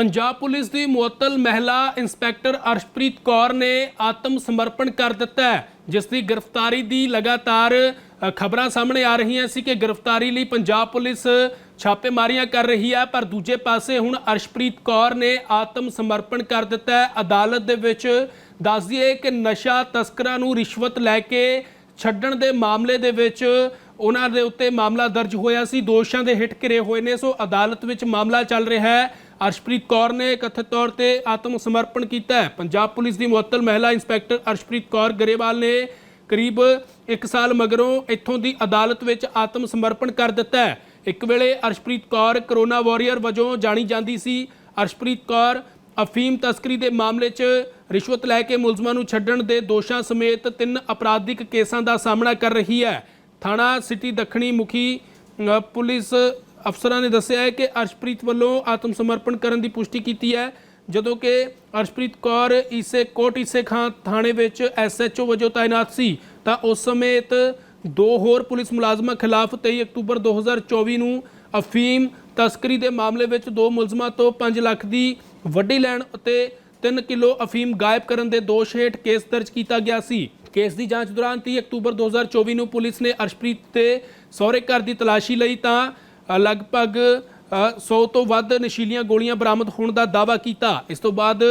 Punjab police ਦੀ ਮੁਅੱਤਲ ਮਹਿਲਾ inspector Arshpreet Kaur ਨੇ ਆਤਮ ਸਮਰਪਣ ਕਰ ਦਿੱਤਾ ਹੈ, ਜਿਸ ਦੀ ਗ੍ਰਿਫਤਾਰੀ ਦੀ ਲਗਾਤਾਰ ਖਬਰਾਂ ਸਾਹਮਣੇ ਆ ਰਹੀਆਂ ਸੀ ਕਿ ਗ੍ਰਿਫਤਾਰੀ ਲਈ ਪੰਜਾਬ ਪੁਲਿਸ ਛਾਪੇਮਾਰੀਆਂ ਕਰ ਰਹੀ ਹੈ, ਪਰ ਦੂਜੇ ਪਾਸੇ ਹੁਣ ਅਰਸ਼ਪ੍ਰੀਤ ਕੌਰ ਨੇ ਆਤਮ ਸਮਰਪਣ ਕਰ ਦਿੱਤਾ ਹੈ। ਅਦਾਲਤ ਦੇ ਵਿੱਚ ਦੱਸ ਦਈਏ ਕਿ ਨਸ਼ਾ ਤਸਕਰਾਂ ਨੂੰ ਰਿਸ਼ਵਤ ਲੈ ਕੇ ਛੱਡਣ ਦੇ ਮਾਮਲੇ ਦੇ ਵਿੱਚ ਉਹਨਾਂ ਦੇ ਉੱਤੇ ਮਾਮਲਾ ਦਰਜ ਹੋਇਆ ਸੀ, ਦੋਸ਼ਾਂ ਦੇ ਹਿੱਟ ਘਿਰੇ ਹੋਏ ਨੇ। ਸੋ ਅਦਾਲਤ ਵਿੱਚ ਮਾਮਲਾ ਚੱਲ ਰਿਹਾ ਹੈ। ਅਰਸ਼ਪ੍ਰੀਤ ਕੌਰ ਨੇ ਕਥਿਤ ਤੌਰ ਤੇ ਆਤਮ ਸਮਰਪਣ ਕੀਤਾ ਹੈ। ਪੰਜਾਬ ਪੁਲਿਸ ਦੀ ਮੁਅੱਤਲ ਮਹਿਲਾ ਇੰਸਪੈਕਟਰ ਅਰਸ਼ਪ੍ਰੀਤ ਕੌਰ ਗਰੇਵਾਲ ਨੇ ਕਰੀਬ 1 ਸਾਲ ਮਗਰੋਂ ਇੱਥੋਂ ਦੀ ਅਦਾਲਤ ਵਿੱਚ ਆਤਮ ਸਮਰਪਣ ਕਰ ਦਿੱਤਾ ਹੈ। ਇੱਕ ਵੇਲੇ ਅਰਸ਼ਪ੍ਰੀਤ ਕੌਰ ਕਰੋਨਾ ਵਾਰੀਅਰ ਵਜੋਂ ਜਾਣੀ ਜਾਂਦੀ ਸੀ। ਅਰਸ਼ਪ੍ਰੀਤ ਕੌਰ ਅਫੀਮ ਤਸਕਰੀ ਦੇ ਮਾਮਲੇ 'ਚ ਰਿਸ਼ਵਤ ਲੈ ਕੇ ਮੁਲਜ਼ਮਾਂ ਨੂੰ ਛੱਡਣ ਦੇ ਦੋਸ਼ਾਂ ਸਮੇਤ ਤਿੰਨ ਅਪਰਾਧਿਕ ਕੇਸਾਂ ਦਾ ਸਾਹਮਣਾ ਕਰ ਰਹੀ ਹੈ। ਥਾਣਾ ਸਿਟੀ ਦੱਖਣੀ ਮੁਖੀ ਪੁਲਿਸ ਅਫਸਰਾਂ ਨੇ ਦੱਸਿਆ ਹੈ ਕਿ ਅਰਸ਼ਪ੍ਰੀਤ ਵੱਲੋਂ ਆਤਮ ਸਮਰਪਣ ਕਰਨ ਦੀ ਪੁਸ਼ਟੀ ਕੀਤੀ ਹੈ, ਜਦੋਂ ਕਿ ਅਰਸ਼ਪ੍ਰੀਤ ਕੌਰ ਈਸੇ ਕੋਟ ਈਸੇ ਖਾਂ ਥਾਣੇ ਵਿੱਚ ਐਸਐਚਓ ਵਜੋਂ ਤਾਇਨਾਤ ਸੀ। ਤਾਂ ਉਸ ਸਮੇਤ ਦੋ ਹੋਰ ਪੁਲਿਸ ਮੁਲਾਜ਼ਮਾਂ ਖਿਲਾਫ 23 ਅਕਤੂਬਰ 2024 ਨੂੰ ਅਫੀਮ ਤਸਕਰੀ ਦੇ ਮਾਮਲੇ ਵਿੱਚ ਦੋ ਮੁਲਜ਼ਮਾਂ ਤੋਂ 5 ਲੱਖ ਦੀ ਵੱਡੀ ਲੈਣ ਅਤੇ 3 ਕਿਲੋ ਅਫੀਮ ਗਾਇਬ ਕਰਨ ਦੇ ਦੋਸ਼ ਹੇਠ ਕੇਸ ਦਰਜ ਕੀਤਾ ਗਿਆ ਸੀ। ਕੇਸ ਦੀ ਜਾਂਚ ਦੌਰਾਨ 30 ਅਕਤੂਬਰ 2024 ਨੂੰ ਪੁਲਿਸ ਨੇ ਅਰਸ਼ਪ੍ਰੀਤ ਤੇ ਸਹੁਰੇ ਘਰ ਦੀ ਤਲਾਸ਼ੀ ਲਈ ਤਾਂ ਲਗਭਗ ਅ, 100 ਤੋਂ ਵੱਧ ਨਸ਼ੀਲੀਆਂ ਗੋਲੀਆਂ ਬਰਾਮਦ ਹੋਣ ਦਾ ਦਾਅਵਾ ਕੀਤਾ। ਇਸ ਤੋਂ ਬਾਅਦ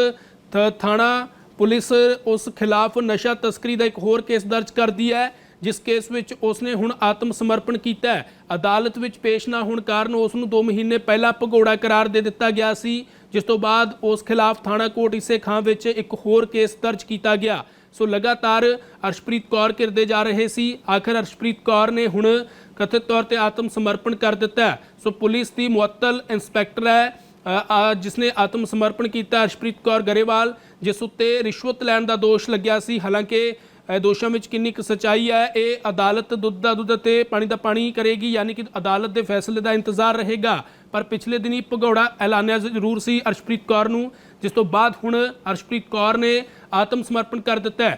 ਥ- ਥਾਣਾ ਪੁਲਿਸ ਉਸ ਖਿਲਾਫ ਨਸ਼ਾ ਤਸਕਰੀ ਦਾ ਇੱਕ ਹੋਰ ਕੇਸ ਦਰਜ ਕਰਦੀ ਹੈ ਜਿਸ ਕੇਸ ਵਿੱਚ ਉਸਨੇ ਹੁਣ ਆਤਮ ਸਮਰਪਣ ਕੀਤਾ ਹੈ। ਅਦਾਲਤ ਵਿੱਚ ਪੇਸ਼ ਨਾ ਹੋਣ ਕਾਰਨ ਉਸ ਨੂੰ 2 ਮਹੀਨੇ ਪਹਿਲਾਂ ਭਗੌੜਾ ਕਰਾਰ ਦੇ ਦਿੱਤਾ ਗਿਆ ਸੀ ਜਿਸ ਤੋਂ ਬਾਅਦ ਉਸ ਖਿਲਾਫ ਥਾਣਾ ਕੋਟ ਇਸੇ ਖਾਂ ਵਿੱਚ ਇੱਕ ਹੋਰ ਕੇਸ ਦਰਜ ਕੀਤਾ ਗਿਆ। ਸੋ ਲਗਾਤਾਰ ਅਰਸ਼ਪ੍ਰੀਤ ਕੌਰ ਕਿਰਦੇ ਜਾ ਰਹੇ ਸੀ। ਆਖਰ ਅਰਸ਼ਪ੍ਰੀਤ ਕੌਰ ਨੇ ਹੁਣ ਕਥਿਤ ਤੌਰ ਤੇ ਆਤਮ ਸਮਰਪਣ ਕਰ ਦਿੱਤਾ ਸੋ ਪੁਲਿਸ ਦੀ ਮੁਅੱਤਲ ਇੰਸਪੈਕਟਰ ਹੈ ਜਿਸ ਨੇ ਆਤਮ ਸਮਰਪਣ ਕੀਤਾ ਅਰਸ਼ਪ੍ਰੀਤ ਕੌਰ ਗਰੇਵਾਲ, ਜਿਸ ਉੱਤੇ ਰਿਸ਼ਵਤ ਲੈਣ ਦਾ ਦੋਸ਼ ਲੱਗਿਆ ਸੀ। ਹਾਲਾਂਕਿ ਇਹ ਦੋਸ਼ਾਂ ਵਿੱਚ ਕਿੰਨੀ ਕੁ ਸਚਾਈ ਹੈ, ਇਹ ਅਦਾਲਤ ਦੁੱਧ ਦਾ ਦੁੱਧ ਤੇ ਪਾਣੀ ਦਾ ਪਾਣੀ ਕਰੇਗੀ, ਯਾਨੀ ਕਿ ਅਦਾਲਤ ਦੇ ਫੈਸਲੇ ਦਾ ਇੰਤਜ਼ਾਰ ਰਹੇਗਾ। ਪਰ ਪਿਛਲੇ ਦਿਨੀ ਭਗੌੜਾ ਐਲਾਨਿਆ ਜ਼ਰੂਰ ਸੀ ਅਰਸ਼ਪ੍ਰੀਤ ਕੌਰ ਨੂੰ, ਜਿਸ ਤੋਂ ਬਾਅਦ ਹੁਣ ਅਰਸ਼ਪ੍ਰੀਤ ਕੌਰ ਨੇ ਆਤਮ ਸਮਰਪਣ ਕਰ ਦਿੱਤਾ